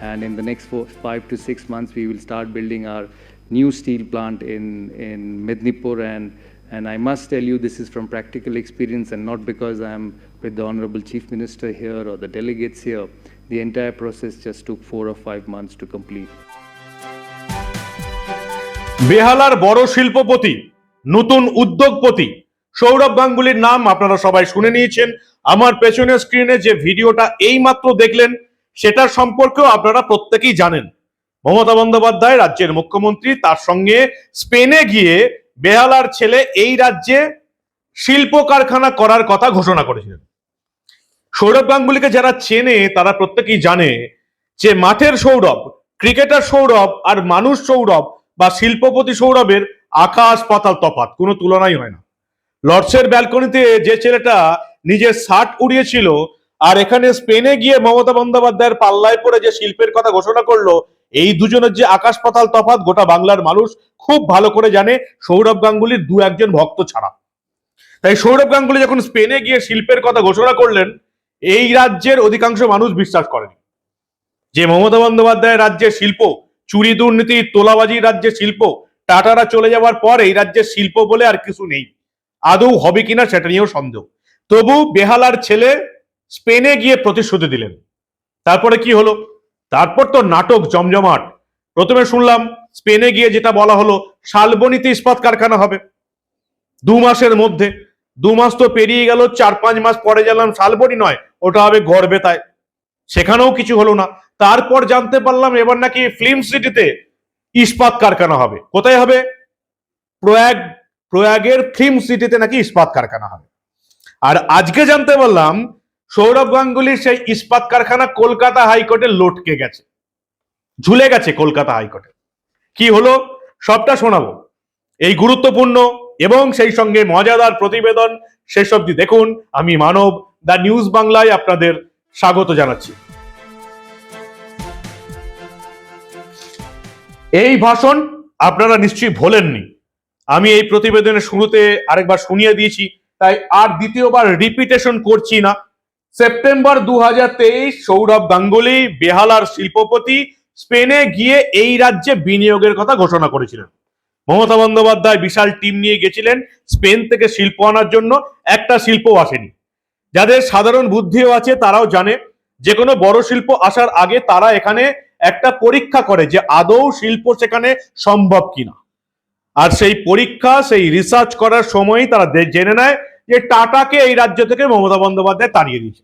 And in the next four, five to six months, we will start building our new steel plant in, in Mednipur. And, and I must tell you, this is from practical experience and not because I'm with the Honorable Chief Minister here or the delegates here. The entire process just took four or five months to complete. বেহালার বড় শিল্পপতি নতুন উদ্যোগপতি সৌরভ গাঙ্গুলির নাম আপনারা সবাই শুনে নিয়েছেন আমার পেছনের স্ক্রিনে যে ভিডিওটা এই মাত্র দেখলেন সেটার সম্পর্কেও আপনারা প্রত্যেকেই জানেন। মমতা বন্দ্যোপাধ্যায় রাজ্যের মুখ্যমন্ত্রী, তার সঙ্গে স্পেনে গিয়ে বেহালার ছেলে এই রাজ্যে শিল্প কারখানা করার কথা ঘোষণা করেছিলেন। সৌরভ গাঙ্গুলিকে যারা চেনে, তারা প্রত্যেকেই জানে যে মাঠের সৌরভ, ক্রিকেটার সৌরভ আর মানুষ সৌরভ বা শিল্পপতি সৌরভের আকাশ পাতাল তফাৎ, কোনো তুলনাই হয় না। লর্ডসের ব্যালকনিতে যে ছেলেটা নিজের শার্ট উড়িয়েছিল আর এখানে স্পেনে গিয়ে মমতা বন্দ্যোপাধ্যায়ের পাল্লায় পড়ে যে শিল্পের কথা ঘোষণা করল, এই দুজনের যে আকাশ পাতাল তফাৎ, গোটা বাংলার মানুষ খুব ভালো করে জানে সৌরভ গাঙ্গুলির দু একজন ভক্ত ছাড়া। তাই সৌরভ গাঙ্গুলি যখন স্পেনে গিয়ে শিল্পের কথা ঘোষণা করলেন, এই রাজ্যের অধিকাংশ মানুষ বিশ্বাস করেনি। যে মমতা বন্দ্যোপাধ্যায়ের রাজ্যের শিল্প, চুরি দুর্নীতি, তোলাবাজি রাজ্যের শিল্প, টাটারা চলে যাওয়ার পর এই রাজ্যের শিল্প বলে আর কিছু নেই। আদৌ হবে কিনা সেটা নিয়েও সন্দেহ। তবু বেহালার ছেলে স্পেনে গিয়ে প্রতিশ্রুতি দিলেন। তারপরে কি হলো? তারপর তো নাটক জমজমাট। প্রথমে শুনলাম স্পেনে গিয়ে যেটা বলা হলো, শালবনীতে ইস্পাত কারখানা হবে। দু মাসের মধ্যে। দু মাস তো পেরিয়ে গেল, চার পাঁচ মাস পরে গেলাম শালবনি নয়, ওটা হবে গড়বেতায় সেখানেও কিছু হলো না। তারপর জানতে পারলাম এবার নাকি ফিল্ম সিটিতে ইস্পাত কারখানা হবে। কোথায় হবে? প্রয়াগ, প্রয়াগের ফিল্ম সিটিতে নাকি ইস্পাত কারখানা হবে। আর আজকে জানতে পারলাম সৌরভ গাঙ্গুলির সেই ইস্পাত কারখানা কলকাতা হাইকোর্টে লটকে গেছে। ঝুলে গেছে কলকাতা হাইকোর্টে। কি হলো? সবটা শোনাবো। এই গুরুত্বপূর্ণ এবং সেই সঙ্গে মজাদার প্রতিবেদন শেষ অবধি দেখুন। আমি মানব, দ্য নিউজ বাংলায় আপনাদের স্বাগত জানাচ্ছি। এই ভাষণ আপনারা নিশ্চয়ই ভোলেননি। আমি এই প্রতিবেদনের শুরুতে আরেকবার শুনিয়ে দিয়েছি, তাই আর দ্বিতীয়বার রিপিটেশন করছি না। সেপ্টেম্বর দু হাজার তেইশ, সৌরভ গাঙ্গুলি বেহালার শিল্পপতি স্পেনে গিয়ে এই রাজ্যে বিনিয়োগের কথা ঘোষণা করেছিলেন। মমতা বন্দ্যোপাধ্যায় বিশাল টিম নিয়ে গেছিলেন স্পেন থেকে শিল্প আনার জন্য, একটা শিল্প আসেনি। যাদের সাধারণ বুদ্ধিও আছে, তারাও জানে যে কোনো বড় শিল্প আসার আগে তারা এখানে একটা পরীক্ষা করে যে আদৌ শিল্প সেখানে সম্ভব কিনা। আর সেই পরীক্ষা, সেই রিসার্চ করার সময়ই তারা জেনে নেয় যে টাটাকে এই রাজ্য থেকে মমতা বন্দ্যোপাধ্যায় তাড়িয়ে দিয়েছে।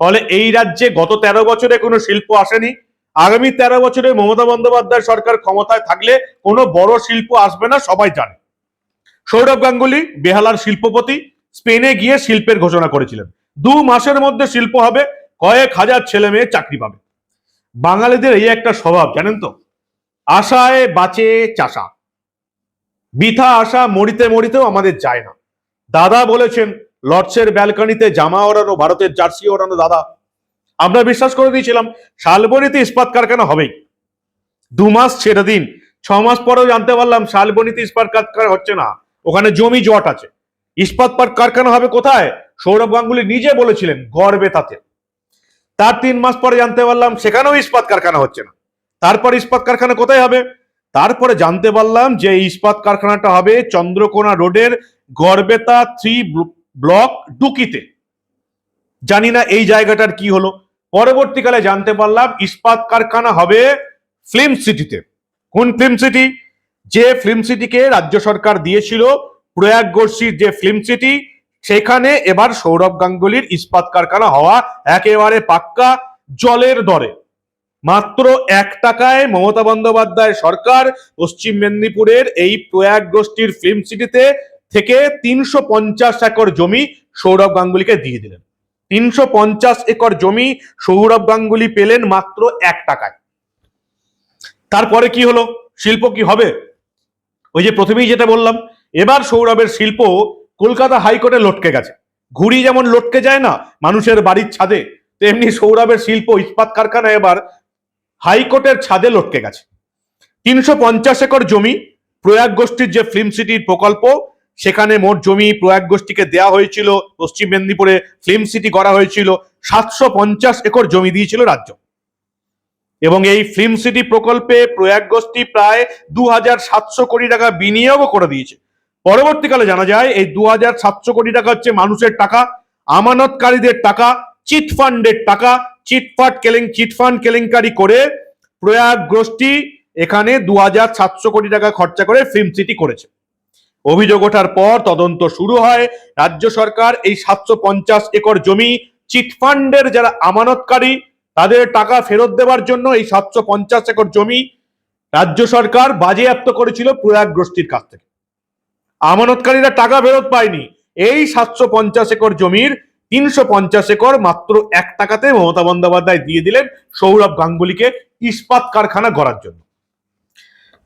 ফলে এই রাজ্যে গত তেরো বছরে কোনো শিল্প আসেনি। আগামী তেরো বছরে মমতা বন্দ্যোপাধ্যায় সরকার ক্ষমতায় থাকলে কোনো বড় শিল্প আসবে না, সবাই জানে। সৌরভ গাঙ্গুলি বেহালার শিল্পপতি, স্পেনে গিয়ে শিল্পের ঘোষণা করেছিলেন। দু মাসের মধ্যে শিল্প হবে, কয়েক হাজার ছেলে মেয়ে চাকরি পাবে। বাঙালিদের এই একটা স্বভাব, জানেন তো? আশায় বাঁচে চাষা। বৃথা আশা মরিতে মরিতেও আমাদের যায় না। দাদা বলেছেন, লর্ডসের ব্যালকনিতে জামা ওড়ানো, ভারতের জার্সি ওড়ানো দাদা। আমরা বিশ্বাস করে দিয়েছিলাম, শালবনীতে ইস্পাত কারখানা হবেই। দু মাস ছেড়ে দিন, ছ মাস পরেও জানতে পারলাম, শালবনীতে ইস্পাত কারখানা হচ্ছে না। ওখানে জমি জট আছে। ইস্পাত পার্ক কারখানা হবে কোথায়? সৌরভ গাঙ্গুলি নিজে বলেছিলেন, গড়বে তাতে। তার তিন মাস পরে জানতে পারলাম, সেখানেও ইস্পাত কারখানা হচ্ছে না। তারপর ইস্পাত কারখানা কোথায় হবে? তারপরে জানতে পারলাম যে ইস্পাত কারখানাটা হবে চন্দ্রকোনা রোডের গড়বেতা থ্রি ব্লক ডুকিতে। জানি না এই জায়গাটার কি হলো। পরবর্তীকালে জানতে পারলাম ইস্পাত কারখানা হবে ফিল্ম সিটিতে। কোন ফিল্ম সিটি? যে ফিল্ম সিটিকে রাজ্য সরকার দিয়েছিল প্রয়াগগর্ষির যে ফিল্ম সিটি, সেখানে এবার সৌরভ গাঙ্গুলির ইস্পাত কারখানা হওয়া একেবারে পাক্কা জলের দরে। মাত্র এক টাকায় মমতা বন্দ্যোপাধ্যায় সরকার পশ্চিম মেদিনীপুরের এই প্রয়াগ গোষ্ঠীর ফিল্ম সিটিতে থেকে তিনশো পঞ্চাশ একর জমি সৌরভ গাঙ্গুলিকে দিয়ে দিলেন। তিনশো পঞ্চাশ একর জমি সৌরভ গাঙ্গুলি পেলেন মাত্র এক টাকায়। তারপরে কি হলো? শিল্প কি হবে? ওই যে প্রথমেই যেটা বললাম, এবার সৌরভের শিল্প কলকাতা হাইকোর্টে লটকে গেছে। ঘুড়ি যেমন লটকে যায় না মানুষের বাড়ির ছাদে, তেমনি সৌরভের শিল্প ইস্পাত কারখানা এবার হাইকোর্টের ছাদে লটকে গেছে। তিনশো পঞ্চাশ একর জমি প্রয়াগ গোষ্ঠীর যে ফিল্ম সিটির প্রকল্প সেখানে মোট জমি প্রয়াগ গোষ্ঠীকে দেওয়া হয়েছিল, পশ্চিম মেদিনীপুরে ফিল্ম সিটি করা হয়েছিল, সাতশো পঞ্চাশ একর জমি দিয়েছিল রাজ্য। এবং এই ফিল্ম সিটি প্রকল্পে প্রয়াগ গোষ্ঠী প্রায় দু হাজার সাতশো কোটি টাকা বিনিয়োগও করে দিয়েছে। পরবর্তীকালে জানা যায়, এই দু হাজার সাতশো কোটি টাকা হচ্ছে মানুষের টাকা, আমানতকারীদের টাকা, চিট ফান্ডের টাকা চিটফাট কেলেং চিটফান্ড কেলেঙ্কারি করে প্রয়াগ গোষ্ঠী এখানে দু হাজার সাতশো কোটি টাকা খরচা করে ফিল্ম সিটি করেছে। অভিযোগ ওঠার পর তদন্ত শুরু হয়। রাজ্য সরকার এই সাতশো পঞ্চাশ একর জমি চিটফান্ডের যারা আমানতকারী, তাদের টাকা ফেরত দেওয়ার জন্য এই সাতশো পঞ্চাশ একর জমি রাজ্য সরকার বাজেয়াপ্ত করেছিল প্রয়াগ গোষ্ঠীর কাছ থেকে। আমানতকারীরা টাকা ফেরত পায়নি। এই সাতশো পঞ্চাশ একর জমির তিনশো পঞ্চাশ একর মাত্র এক টাকাতে মমতা বন্দ্যোপাধ্যায় দিয়ে দিলেন সৌরভ গাঙ্গুলিকে ইস্পাত কারখানা গড়ার জন্য।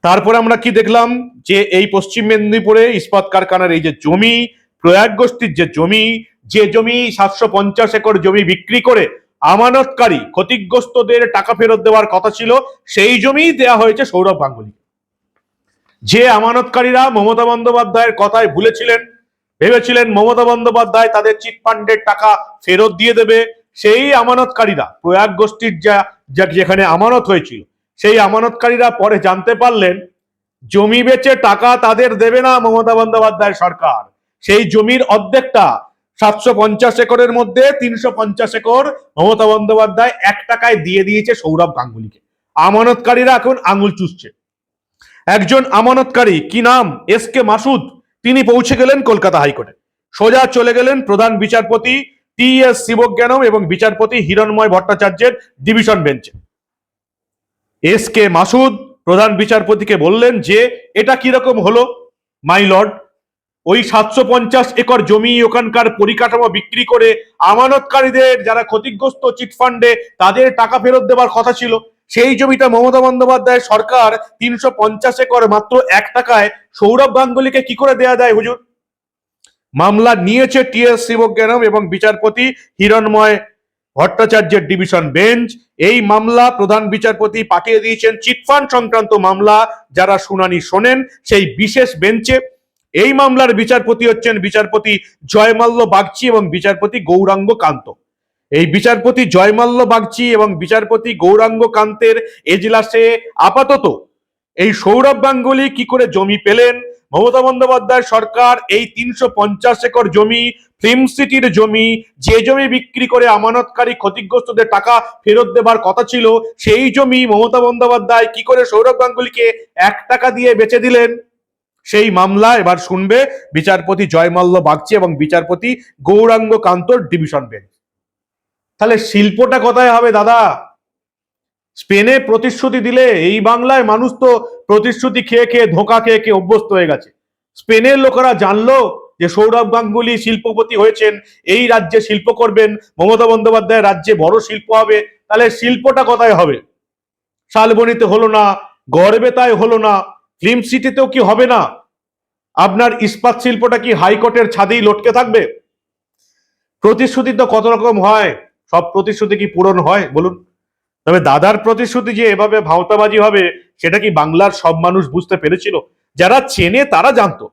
তারপরে আমরা কি দেখলাম? যে এই পশ্চিম মেদিনীপুরে ইস্পাত কারখানার এই যে জমি, প্রয়াগ গোষ্ঠীর যে জমি যে জমি সাতশো পঞ্চাশ একর জমি বিক্রি করে আমানতকারী, ক্ষতিগ্রস্তদের টাকা ফেরত দেওয়ার কথা ছিল, সেই জমি দেয়া হয়েছে সৌরভ গাঙ্গুলি যে আমানতকারীরা মমতা বন্দ্যোপাধ্যায়ের কথায় ভুলেছিলেন, ভেবেছিলেন মমতা বন্দ্যোপাধ্যায় তাদের চিটফান্ডের টাকা ফেরত দিয়ে দেবে, সেই আমানতকারীরা, প্রয়াগ গোষ্ঠীর যা, যা- যেখানে আমানত হয়েছিল সেই আমানতকারীরা পরে জানতে পারলেন, জমি বেচে টাকা তাদের দেবে না মমতা বন্দ্যোপাধ্যায় সরকার। সেই জমির অর্ধেকটা সাতশো পঞ্চাশ একরের মধ্যে তিনশো পঞ্চাশ একর মমতা বন্দ্যোপাধ্যায় এক টাকায় দিয়ে দিয়েছে সৌরভ গাঙ্গুলিকে। আমানতকারীরা এখন আঙুল চুষছে। একজন আমানতকারী কি নাম? S K Masud. তিনি পৌঁছে গেলেন কলকাতা হাইকোর্টে। সোজা চলে গেলেন প্রধান বিচারপতি টি এস শিবজ্ঞানম এবং বিচারপতি হিরণময় ভট্টাচার্যের ডিভিশন বেঞ্চে। এস কে মাসুদ, প্রধান বিচারপতিকে বললেন যে এটা কীরকম হলো? মাই লর্ড, ওই সাতশো পঞ্চাশ একর জমি ওখানকার পরিকাঠামো বিক্রি করে আমানতকারীদের যারা ক্ষতিগ্রস্ত চিটফান্ডে তাদের টাকা ফেরত দেওয়ার কথা ছিল। সেই জমিটা মমতা বন্দ্যোপাধ্যায় সরকার তিনশো পঞ্চাশ একর মাত্র এক টাকায় সৌরভ গাঙ্গুলিকে কি করে দেয়া যায় হুজুর? মামলা নিয়েছে টি এস শিবজ্ঞানম এবং বিচারপতি হিরণময় ভট্টাচার্যের ডিভিশন বেঞ্চ, এই মামলা প্রধান বিচারপতি পাঠিয়ে দিয়েছেন চিটফান্ড সংক্রান্ত মামলা, যারা শুনানি শোনেন, সেই বিশেষ বেঞ্চে। এই মামলার বিচারপতি হচ্ছেন বিচারপতি জয়মাল্য বাগচি এবং বিচারপতি গৌরাঙ্গ কান্ত। এই বিচারপতি জয়মাল্য বাগচি এবং বিচারপতি গৌরাঙ্গ কান্তের এজলাসে আপাতত এই সৌরভ গাঙ্গুলি কি করে জমি পেলেন মমতা বন্দ্যোপাধ্যায় সরকার এই তিনশো পঞ্চাশ একর জমি, ফিল্ম সিটির জমি, যে জমি বিক্রি করে আমানতকারী ক্ষতিগ্রস্তদের টাকা ফেরত দেবার কথা ছিল, সেই জমি মমতা বন্দ্যোপাধ্যায় কি করে সৌরভ গাঙ্গুলিকে এক টাকা দিয়ে বেচে দিলেন? সেই মামলা এবার শুনবে বিচারপতি জয়মাল্য বাগচি এবং বিচারপতি গৌরাঙ্গ কান্তর ডিভিশন বেঞ্চ। তাহলে শিল্পটা কোথায় হবে দাদা? স্পেনে প্রতিশ্রুতি দিলে এই বাংলায় মানুষ তো প্রতিশ্রুতি খেয়ে খেয়ে ধোকা খেয়ে খেয়ে অভ্যস্ত হয়ে গেছে। স্পেনের লোকেরা জানলো যে সৌরভ গাঙ্গুলি শিল্পপতি হয়েছেন, এই রাজ্যে শিল্প করবেন, মমতা বন্দ্যোপাধ্যায় রাজ্যে বড় শিল্প হবে, তাহলে শিল্পটা কোথায় হবে? শালবনিতে হলো না, গড়বেতায় হলো না, ফিল্ম সিটিতেও কি হবে না? আপনার ইস্পাত শিল্পটা কি হাইকোর্টের ছাদেই লটকে থাকবে? প্রতিশ্রুতি তো কত রকম হয়? সব প্রতিশ্রুতি কি পূরণ হয়? বলুন। তবে দাদার প্রতিশ্রুতি যে এভাবে ভাওতাবাজি হবে, সেটা কি বাংলার সব মানুষ বুঝতে পেরেছিল? যারা চেনে, তারা জানতো।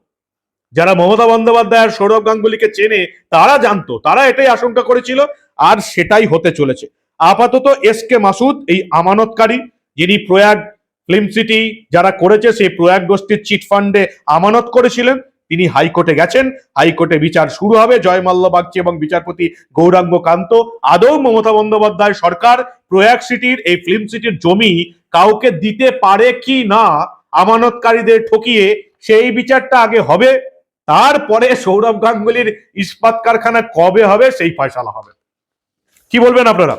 যারা মমতা বন্দ্যোপাধ্যায় আর সৌরভ গাঙ্গুলিকে চেনে, তারা জানতো। তারা এটাই আশঙ্কা করেছিল, আর সেটাই হতে চলেছে। আপাতত এস কে মাসুদ, এই আমানতকারী, যিনি প্রয়াগ ফিল্ম সিটি যারা করেছে, সেই প্রয়াগ গোষ্ঠীর চিট ফান্ডে আমানত করেছিলেন। তিনি হাইকোর্টে গেছেন। হাইকোর্টে বিচার শুরু হবে। জয়মাল্য বাগচি এবং বিচারপতি গৌরাঙ্গ কান্ত। আদৌ মমতা বন্দ্যোপাধ্যায় সরকার প্রয়াগ সিটির, এই ফিল্ম সিটির জমি কাউকে দিতে পারে কি না, আমানতকারীদের ঠকিয়ে সেই বিচারটা আগে হবে। তারপরে সৌরভ গাঙ্গুলির ইস্পাত কারখানা কবে হবে, সেই ফয়সালা হবে। কি বলবেন আপনারা?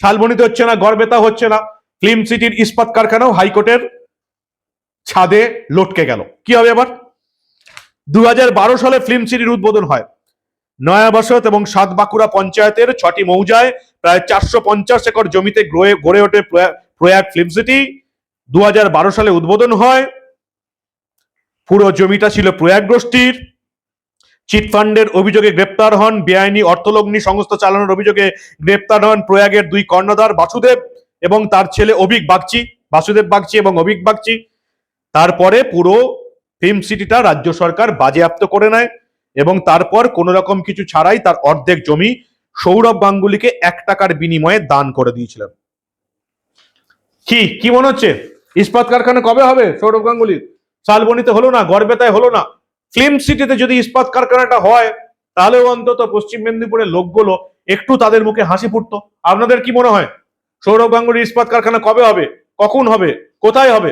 শালবনিতে হচ্ছে না, গড়বেতা হচ্ছে না। ফিল্ম সিটির ইস্পাত কারখানাও হাইকোর্টের ছাদে লটকে গেল। কি হবে আবার দু হাজার বারো সালে ফিল্ম সিটির উদ্বোধন হয়। নয়া বসত এবং সাত বাঁকুড়া পঞ্চায়েতের ছটি মৌজায় প্রায় চারশো পঞ্চাশ একর জমিতে গড়ে ওঠে প্রয়া- প্রয়াগ ফিল্ম সিটি। দু হাজার বারো সালে উদ্বোধন হয়। পুরো জমিটা ছিল প্রয়াগ গোষ্ঠীর। চিটফান্ডের অভিযোগে গ্রেপ্তার হন, বেআইনি অর্থলগ্নি সংস্থা চালানোর অভিযোগে গ্রেপ্তার হন প্রয়াগের দুই কর্ণধার বাসুদেব এবং তার ছেলে অভিক বাগচি, বাসুদেব বাগচি এবং অভিক বাগচি। তারপরে পুরো ফিল্ম সিটিটা রাজ্য সরকার বাজেয়াপ্ত করে নেয় এবং তারপর কোনো রকম কিছু ছাড়াই তার অর্ধেক জমি সৌরভ গাঙ্গুলিকে এক টাকার বিনিময়ে দান করে দিয়েছিলেন। কি কি মনে হচ্ছে? ইস্পাত কারখানা কবে হবে সৌরভ গাঙ্গুলির? শালবনিতে হলো না গড়বেতায় হলো না। ফিল্ম সিটিতে যদি ইস্পাত কারখানাটা হয়, তাহলেও অন্তত পশ্চিম মেদিনীপুরের লোকগুলো একটু তাদের মুখে হাসি ফুটতো। আপনাদের কি মনে হয়? সৌরভ গাঙ্গুলির ইস্পাত কারখানা কবে হবে? কখন হবে? কোথায় হবে?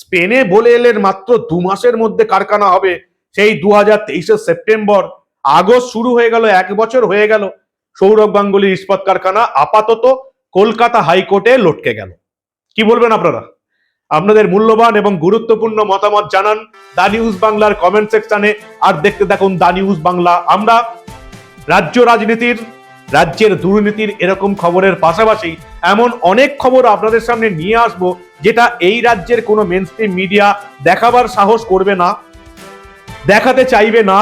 স্পেনে বলে এলেন মাত্র দু মাসের মধ্যে কারখানা হবে। সেই দু হাজার তেইশের সেপ্টেম্বর, আগস্ট শুরু হয়ে গেল, এক বছর হয়ে গেল। সৌরভ গাঙ্গুলির ইস্পাত কারখানা আপাতত কলকাতা হাইকোর্টে লটকে গেল। কি বলবেন আপনারা? আপনাদের মূল্যবান এবং গুরুত্বপূর্ণ মতামত জানান দা নিউজ বাংলার কমেন্ট সেকশনে, আর দেখতে দেখুন দা নিউজ বাংলা। আমরা রাজ্য রাজনীতির রাজ্যের দুর্নীতির এরকম খবরের পাশাপাশি এমন অনেক খবর আপনাদের সামনে নিয়ে আসব, যেটা এই রাজ্যের কোনো মেনস্ট্রিম মিডিয়া দেখাবার সাহস করবে না, দেখাতে চাইবে না।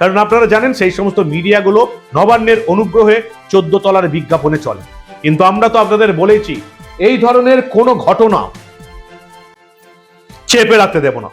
কারণ আপনারা জানেন, সেই সমস্ত মিডিয়াগুলো নবান্নের অনুগ্রহে চোদ্দ তলার বিজ্ঞাপনে চলে। কিন্তু আমরা তো আপনাদের বলেছি এই ধরনের কোনো ঘটনা চেপে রাখতে দেব না।